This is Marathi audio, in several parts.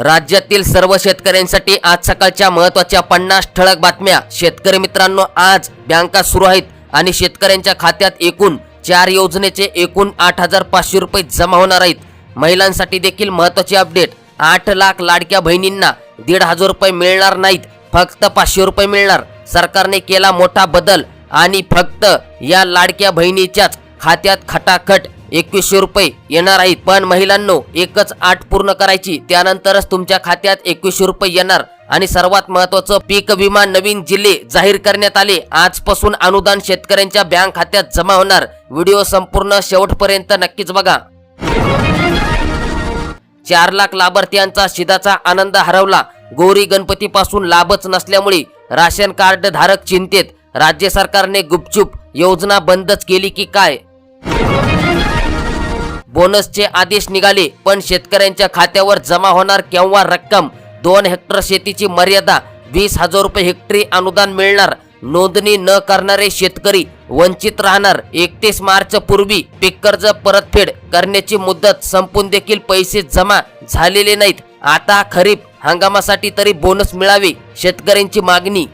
राज्यातील सर्व शेतकऱ्यांसाठी आज सकाळच्या महत्त्वाच्या पन्नास ठळक बातम्या. शेतकरी मित्रांनो आज बँका सुरू आहेत आणि शेतकऱ्यांच्या खात्यात एकूण चार योजनेचे एकूण आठ हजार पाचशे रुपये जमा होणार आहेत. महिलांसाठी देखील महत्वाची अपडेट. आठ लाख लाडक्या बहिणींना दीड हजार रुपये मिळणार नाहीत फक्त पाचशे रुपये मिळणार. सरकारने केला मोठा बदल आणि फक्त या लाडक्या बहिणीच्याच खात्यात खटाखट एकवीसशे रुपये येणार आहेत. पण महिलांनो एकच आठ पूर्ण करायची. त्यानंतरच तुमच्या खात्यात एकवीसशे रुपये येणार. आणि सर्वात महत्वाचं पीक विमा नवीन जिल्हे जाहीर करण्यात आले. आजपासून अनुदान शेतकऱ्यांच्या बँक खात्यात जमा होणार. व्हिडिओ संपूर्ण शेवटपर्यंत नक्कीच बघा. चार लाख लाभार्थ्यांचा शिदाचा आनंद हरवला. गौरी गणपतीपासून लाभच नसल्यामुळे राशन कार्ड धारक चिंतेत. राज्य सरकारने गुपचूप योजना बंदच केली की काय? बोनसचे आदेश निघाले पण शेतकऱ्यांच्या खात्यावर जमा होणार केव्हा रक्कम? दोन हेक्टर शेतीची मर्यादा वीस हजार रुपये हेक्टरी अनुदान मिळणार. नोंदणी न करणारे शेतकरी वंचित राहणार. एकतीस मार्च पूर्वी पीक कर्ज परतफेड करण्याची मुदत संपून देखील पैसे जमा झालेले नाहीत. आता खरीप हंगामासाठी तरी बोनस मिळावे शेतकऱ्यांची मागणी.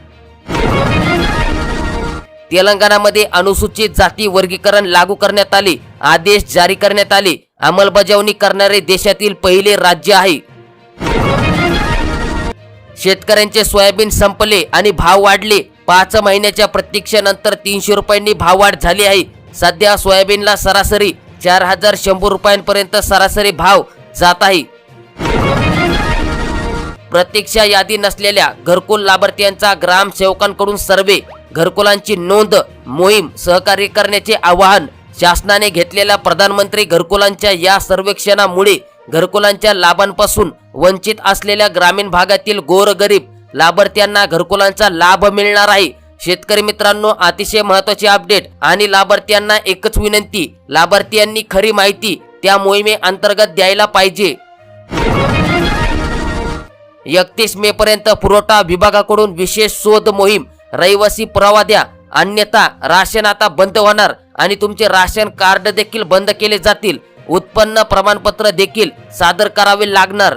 तेलंगणामध्ये अनुसूचित जाती वर्गीकरण लागू करण्यात आले. आदेश जारी करण्यात आले. अंमलबजावणी करणारे देशातील पहिले राज्य आहे. शेतकऱ्यांचे सोयाबीन संपले आणि भाव वाढले. पाच महिन्याच्या प्रतीक्षेनंतर तीनशे रुपयांनी भाव वाढ झाली आहे. सध्या सोयाबीनला सरासरी चार हजार शंभर रुपयांपर्यंत सरासरी भाव जात आहे. प्रतीक्षा यादी नसलेल्या घरकुल लाभार्थ्यांचा ग्रामसेवकांकडून सर्वे घरकुलांची नोंद मोहीम सहकार्य करण्याचे आवाहन शासनाने घेतलेल्या प्रधानमंत्री घरकुलांच्या या सर्वेक्षणामुळे घरकुलांच्या लाभांपासून वंचित असलेल्या ग्रामीण भागातील गोरगरीब लाभार्थ्यांना घरकुलांचा लाभ मिळणार आहे. शेतकरी मित्रांनो अतिशय महत्त्वाचे अपडेट आणि लाभार्थ्यांना एकच विनंती लाभार्थ्यांनी खरी माहिती त्या मोहिमे अंतर्गत द्यायला पाहिजे. एकतीस मे पर्यंत पुरवठा विभागाकडून विशेष शोध मोहीम रहिवासी पुरावा द्या अन्यथा राशन आता बंद होणार आणि तुमचे राशन कार्ड देखील बंद केले जातील. उत्पन्न प्रमाणपत्र देखील सादर करावे लागणार.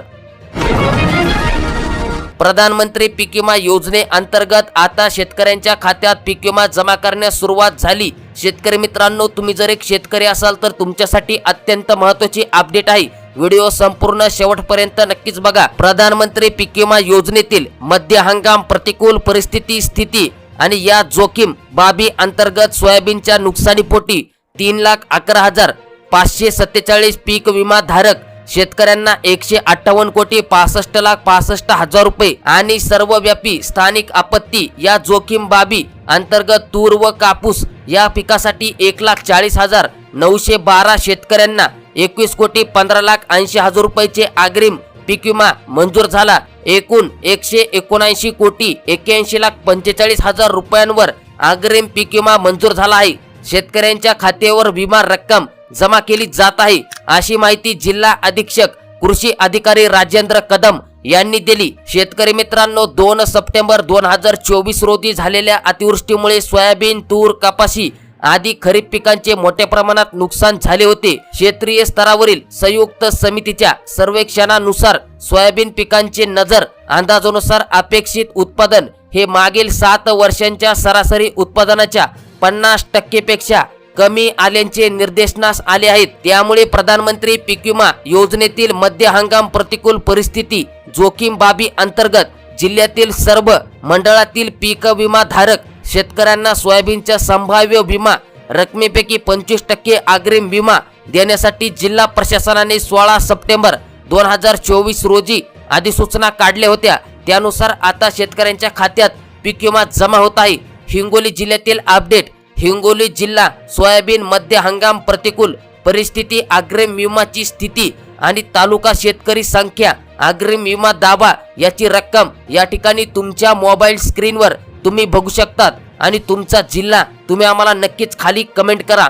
प्रधानमंत्री पीक विमा योजने अंतर्गत आता शेतकऱ्यांच्या खात्यात पीक विमा जमा करण्यास सुरुवात झाली. शेतकरी मित्रांनो तुम्ही जर एक शेतकरी असाल तर तुमच्यासाठी अत्यंत महत्वाची अपडेट आहे. व्हिडिओ संपूर्ण शेवटपर्यंत नक्कीच बघा. प्रधानमंत्री पीक विमा योजनेतील मध्य हंगाम प्रतिकूल परिस्थिती स्थिती आणि या जोखीम बाबी अंतर्गत सोयाबीनच्या नुकसानीपोटी तीन लाख अकरा हजार पाचशे सत्तेचाळीस पीक विमा धारक शेतकऱ्यांना एकशे अठ्ठावन्न कोटी पासष्ट लाख पासष्ट हजार रुपये आणि सर्वव्यापी स्थानिक आपत्ती या जोखीम बाबी अंतर्गत तूर व कापूस या पिकासाठी एक लाख चाळीस हजार नऊशे बारा शेतकऱ्यांना एकवीस कोटी पंधरा लाख ऐंशी हजार रुपयाचे अग्रिम पीक विमा मंजूर झाला. एकूण एकशे एकोणऐंशी कोटी एक्क्याऐंशी लाख पंचेचाळीस हजार रुपयांवर अग्रिम पीक विमा मंजूर झाला आहे. शेतकऱ्यांच्या खात्यावर विमा रक्कम जमा केली जात आहे अशी माहिती जिल्हा अधीक्षक कृषी अधिकारी राजेंद्र कदम यांनी दिली. शेतकरी मित्रांनो दोन सप्टेंबर दोन हजार चोवीस रोजी झालेल्या अतिवृष्टीमुळे सोयाबीन तूर कपाशी आदी खरीप पिकांचे मोठ्या प्रमाणात नुकसान झाले होते. क्षेत्रीय स्तरावरील संयुक्त समितीच्या सर्वेक्षणानुसार सोयाबीन पिकांचे नजर अंदाजानुसार अपेक्षित उत्पादन हे मागील सात वर्षांच्या सरासरी उत्पादनाच्या पन्नास टक्केपेक्षा कमी आल्याचे निर्देशनास आले आहेत. त्यामुळे प्रधानमंत्री पीक विमा योजनेतील मध्य हंगाम प्रतिकूल परिस्थिती जोखीम बाबी अंतर्गत जिल्ह्यातील सर्व मंडळातील पीक विमा धारक शेतकऱ्यांना सोयाबीनच्या संभाव्य विमा रकमेपैकी पंचवीस टक्के अग्रिम विमा देण्यासाठी जिल्हा प्रशासनाने सोळा सप्टेंबर दोन हजार चोवीस रोजी अधिसूचना काढल्या होत्या. त्यानुसार आता शेतकऱ्यांच्या खात्यात पीक विमा जमा होत आहे. हिंगोली जिल्ह्यातील अपडेट हिंगोली जिल्हा सोयाबीन मध्य हंगाम प्रतिकूल परिस्थिती अग्रिम विमाची स्थिती आणि तालुका शेतकरी संख्या अग्रिम विमा दावा याची रक्कम या ठिकाणी तुमच्या मोबाईल स्क्रीनवर तुम्ही बघू शकतात आणि तुमचा जिल्हा तुम्ही आम्हाला नक्कीच खाली कमेंट करा.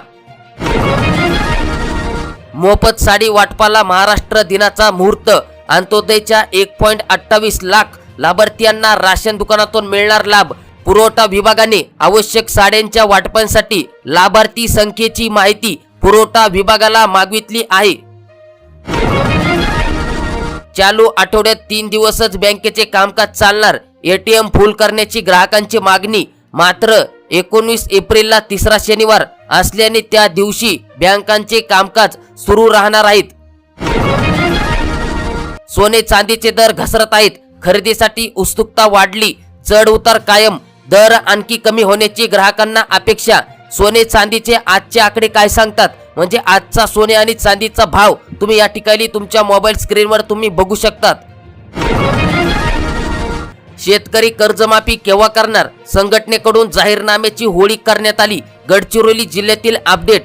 मोफत साडी वाटपाला महाराष्ट्र दिनाचा मुहूर्त अंत्योदयच्या एक पॉईंट अठ्ठावीस लाख लाभार्थ्यांना राशन दुकानातून मिळणार लाभ. पुरवठा विभागाने आवश्यक साड्यांच्या वाटपांसाठी लाभार्थी संख्येची माहिती पुरवठा विभागाला मागितली आहे. चालू आठवड्यात तीन दिवसच बँकेचे कामकाज चालणार. एटीएम फुल करण्याची ग्राहकांची मागणी मात्र एकोणवीस एप्रिलला तिसरा शनिवार असल्याने त्या दिवशी बँकांचे कामकाज सुरू राहणार आहेत. सोने चांदीचे दर घसरत आहेत. खरेदीसाठी उत्सुकता वाढली. चढ उतार कायम. दर आणखी कमी होण्याची ग्राहकांना अपेक्षा. सोने चांदीचे आजचे आकडे काय सांगतात? म्हणजे आजचा सोने आणि चांदीचा भाव तुम्ही या ठिकाणी तुमच्या मोबाईल स्क्रीनवर तुम्ही बघू शकतात. शेतकरी कर्जमाफी केव्हा करणार? संघटनेकडून जाहीरनाम्याची होळी करण्यात आली. गडचिरोली जिल्ह्यातील अपडेट.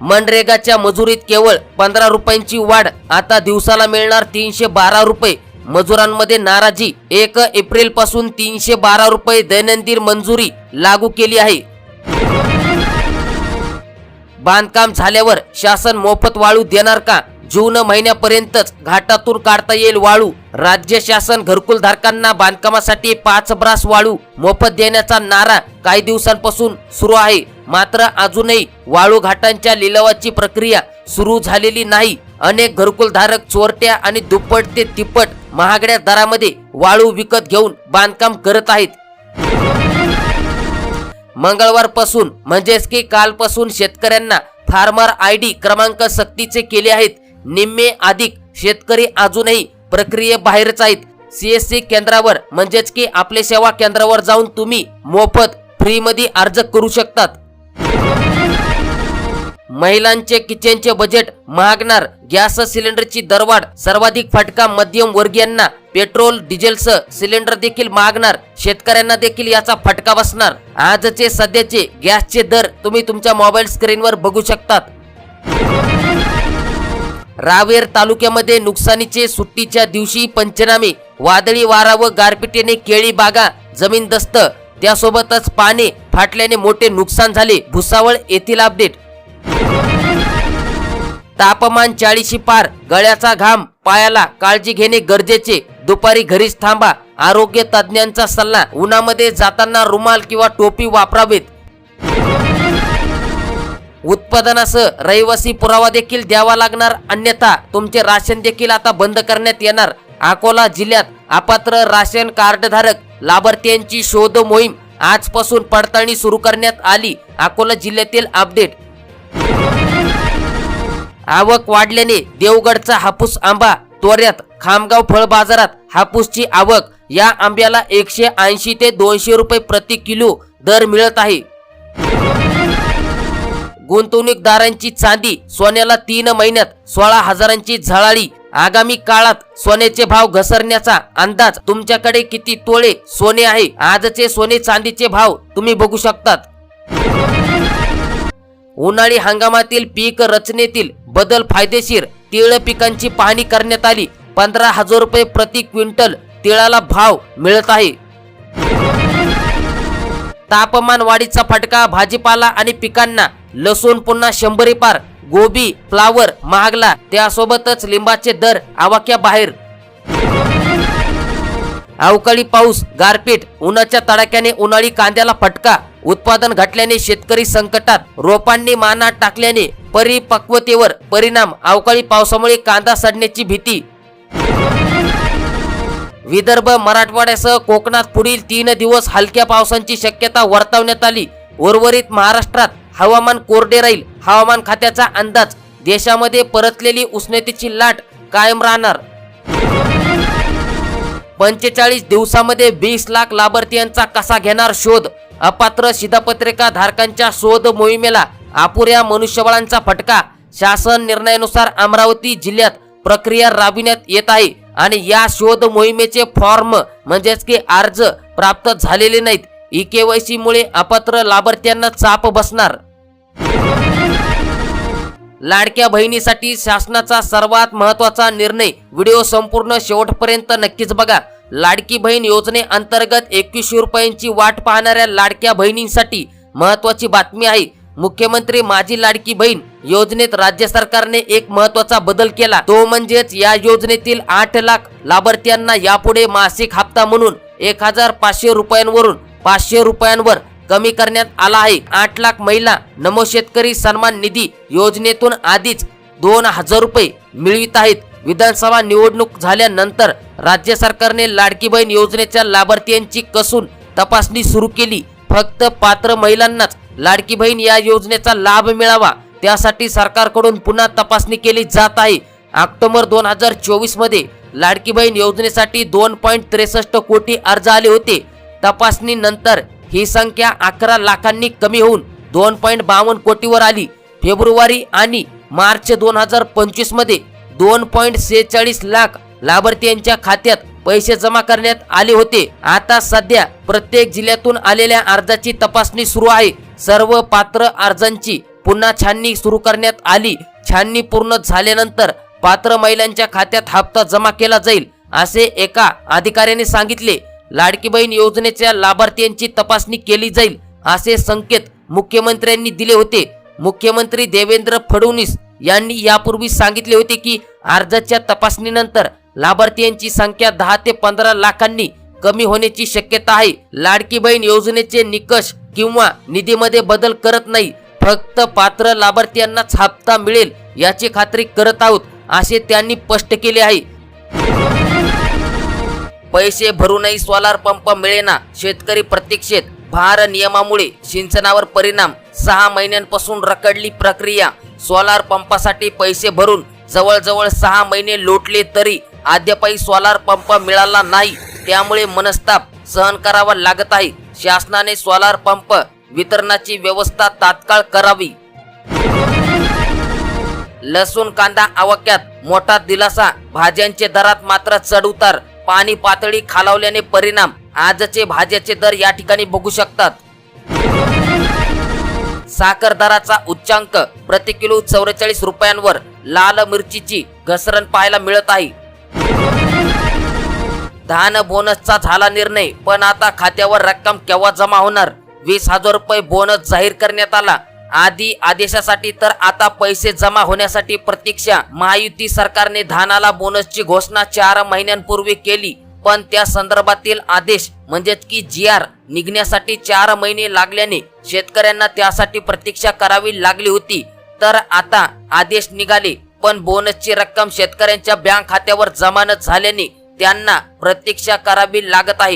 मनरेगाच्या मजुरीत केवळ पंधरा रुपयांची वाढ आता दिवसाला मिळणार तीनशे बारा रुपये. मजुरांमध्ये नाराजी. एक एप्रिलपासून तीनशे बारा रुपये दैनंदिन मंजुरी लागू केली आहे. बांधकाम झाल्यावर शासन मोफत वाळू देणार का? जून महिन्यापर्यंतच घाटातून काढता येईल वाळू. राज्य शासन घरकुल धारकांना बांधकामासाठी पाच ब्रास वाळू मोफत देण्याचा नारा काही दिवसांपासून सुरू आहे. मात्र अजूनही वाळू घाटांच्या लिलावाची प्रक्रिया सुरू झालेली नाही. अनेक घरकुल धारक चोरट्या आणि दुप्पट ते तिप्पट महागड्या दरामध्ये वाळू विकत घेऊन बांधकाम करत आहेत. मंगळवारपासून म्हणजेच की कालपासून शेतकऱ्यांना फार्मर आय डी क्रमांक सक्तीचे केले आहेत. निम्मे अधिक शेतकरी अजूनही प्रक्रियेबाहेरच आहेत. सीएससी केंद्रावर म्हणजेच की आपले सेवा केंद्रावर जाऊन तुम्ही मोफत फ्रीमध्ये अर्ज करू शकतात. महिलांचे किचनचे बजेट महागणार. गॅस सिलेंडरची दरवाढ सर्वाधिक फटका मध्यम वर्गीयांना. पेट्रोल डिझेलचं सिलेंडर देखील महागणार. शेतकऱ्यांना देखील याचा फटका बसणार. आजचे सध्याचे गॅसचे दर तुम्ही तुमच्या मोबाईल स्क्रीनवर बघू शकतात. रावेर तालुक्यामध्ये नुकसानीचे सुट्टीच्या दिवशी पंचनामे. वादळी वारा व गारपिटीने केळी बागा जमीन दस्त. त्यासोबतच पाने फाटल्याने मोठे नुकसान झाले. भुसावळ येथील अपडेट. तापमान चाळीशी पार. गळ्याचा घाम पायाला काळजी घेणे गरजेचे. दुपारी घरीच थांबा. आरोग्य तज्ज्ञांचा सल्ला. उन्हामध्ये जाताना रुमाल किंवा टोपी वापरावेत. उत्पादनासह रहिवासी पुरावा देखील द्यावा लागणार. अन्यथा तुमचे राशन देखील आता बंद करण्यात येणार. अकोला जिल्ह्यात अपात्र राशन कार्डधारक लाभार्थ्यांची शोध मोहीम आजपासून पडताळणी सुरू करण्यात आली. अकोला जिल्ह्यातील अपडेट आवक वाढल्याने देवगडचा हापूस आंबा त्वऱ्यात खामगाव फळ बाजारात हापूसची आवक या आंब्याला एकशे ऐंशी ते दोनशे रुपये प्रति किलो दर मिळत आहे. गुंतवणूकदारांची चांदी सोन्याला तीन महिन्यात सोळा हजारांची झळाळी. आगामी काळात सोन्याचे भाव घसरण्याचा अंदाज तुमच्याकडे किती तोळे सोने आहे? आजचे सोने चांदीचे भाव तुम्ही बघू शकतात. उन्हाळी हंगामातील पीक रचनेतील बदल फायदेशीर. तिळ पिकांची पाहणी करण्यात आली. पंधरा हजार रुपये प्रति क्विंटल तिळाला भाव मिळत आहे. तापमान वाढीचा फटका भाजीपाला आणि पिकांना. लसूण पुन्हा शंभरी पार. गोबी फ्लावर महागला त्यासोबतच लिंबाचे दर आवाक्या बाहेर अवकाळी पाऊस गारपीट उन्हाच्या तडाख्याने उन्हाळी कांद्याला फटका. उत्पादन घटल्याने शेतकरी संकटात रोपांनी माना टाकल्याने परिपक्वतेवर परिणाम अवकाळी पावसामुळे कांदा सडण्याची भीती. विदर्भ मराठवाड्यासह कोकणात पुढील तीन दिवस हलक्या पावसांची शक्यता वर्तवण्यात आली. उर्वरित महाराष्ट्रात हवामान कोरडे राहील. हवामान खात्याचा अंदाज देशामध्ये परतलेली उष्णतेची लाट कायम राहणार. पंचेचाळीस दिवसामध्ये वीस लाख लाभार्थ्यांचा कसा घेणार शोध? अपात्र शिधापत्रिका धारकांच्या शोध मोहिमेला अपुऱ्या मनुष्यबळांचा फटका. शासन निर्णयानुसार अमरावती जिल्ह्यात प्रक्रिया राबविण्यात येत आहे आणि या शोध मोहिमेचे फॉर्म म्हणजेच की अर्ज प्राप्त झालेले नाहीत. ई केवायसी मुळे अपात्र लाभार्थ्यांना चाप बसणार. लाडक्या बहिणीसाठी शासनाचा सर्वात महत्त्वाचा निर्णय. व्हिडिओ संपूर्ण शेवटपर्यंत नक्कीच बघा. लाडकी बहीण योजनेअंतर्गत एकवीसशे रुपयांची वाट पाहणाऱ्या लाडक्या बहिणींसाठी महत्वाची बातमी आहे. मुख्यमंत्री माझी लाडकी बहीण योजनेत राज्य सरकारने एक महत्त्वाचा बदल केला. तो म्हणजेच या योजनेतील आठ लाख लाभार्थ्यांना यापुढे मासिक हप्ता म्हणून एक हजार पाचशे रुपयांवरून पाचशे रुपयांवर कमी करण्यात आला आहे. आठ लाख महिला नमो शेतकरी सन्मान निधी योजनेतून आधीच दोन हजार रुपये मिळवित आहेत. विधानसभा निवडणूक झाल्यानंतर राज्य सरकारने लाडकी बहीण योजनेच्या लाभार्थ्यांची कसून तपासणी सुरू केली. फक्त पात्र महिलांनाच लाडकी बहीण या योजनेचा लाभ मिळावा त्यासाठी सरकारकडून पुन्हा तपासणी केली जात आहे. ऑक्टोबर दोन हजार चोवीसमध्ये लाडकी बहीण योजनेसाठी दोन पॉईंट त्रेसष्ट कोटी अर्ज आले होते. तपासणीनंतर ही संख्या अकरा लाखांनी कमी होऊन दोन पॉईंट बावन्न कोटीवर आली. फेब्रुवारी आणि मार्च दोन हजार पंचवीसमध्ये दोन पॉईंट सेहेचाळीस लाख लाभार्थ्यांच्या खात्यात पैसे जमा करण्यात आले होते. आता सध्या प्रत्येक जिल्ह्यातून आलेल्या अर्जाची तपासणी सुरू आहे. सर्व पात्र अर्जांची पुन्हा छाननी सुरू करण्यात आली. छाननी पूर्ण झाल्यानंतर पात्र महिलांच्या खात्यात हप्ता जमा केला जाईल असे एका अधिकाऱ्याने सांगितले. लाडकी बहीण योजनेच्या लाभार्थ्यांची तपासणी केली जाईल असे संकेत मुख्यमंत्र्यांनी दिले होते. मुख्यमंत्री देवेंद्र फडणवीस यांनी यापूर्वी सांगितले होते की अर्जाच्या तपासणीनंतर लाभार्थ्यांची संख्या दहा ते पंधरा लाखांनी कमी होण्याची शक्यता आहे. लाडकी बहीण योजनेचे निकष किंवा निधीमध्ये बदल करत नाही. फक्त पात्र लाभार्थ्यांनाच हप्ता मिळेल याची खात्री करत आहोत असे त्यांनी स्पष्ट केले आहे. पैसे भरूनही सोलार पंप मिळेना शेतकरी प्रतीक्षेत. भार नियमामुळे सिंचनावर परिणाम. सहा महिन्यांपासून रखडली प्रक्रिया. सोलार पंपासाठी पैसे भरून जवळजवळ सहा महिने लोटले तरी अद्यापही सोलार पंप मिळाला नाही. त्यामुळे मनस्ताप सहन करावा लागत आहे. शासनाने सोलार पंप वितरणाची व्यवस्था तात्काळ करावी. लसूण कांदा आवाक्यात मोठा दिलासा. भाज्यांचे दरात मात्र चढउतार. पाणी पातळी खालावल्याने परिणाम आजचे भाज्याचे दर या ठिकाणी बघू शकतात. साखर दराचा उच्चांक प्रति किलो चौवेचाळीस रुपयांवर लाल मिरचीची घसरण पाहायला मिळत आहे. धान बोनसचा झाला निर्णय पण आता खात्यावर रक्कम केव्हा जमा होणार? वीस हजार रुपये बोनस जाहीर करण्यात आला. आधी आदेशासाठी तर आता पैसे जमा होण्यासाठी प्रतीक्षा महायुती सरकारने धानाला बोनसची घोषणा चार महिन्यांपूर्वी केली. पण त्या संदर्भातील आदेश म्हणजेच की जी आर निघण्यासाठी चार महिने लागल्याने शेतकऱ्यांना त्यासाठी प्रतीक्षा करावी लागली होती. तर आता आदेश निघाले पण बोनसची रक्कम शेतकऱ्यांच्या बँक खात्यावर जमा न झाल्याने त्यांना प्रतीक्षा करावी लागत आहे.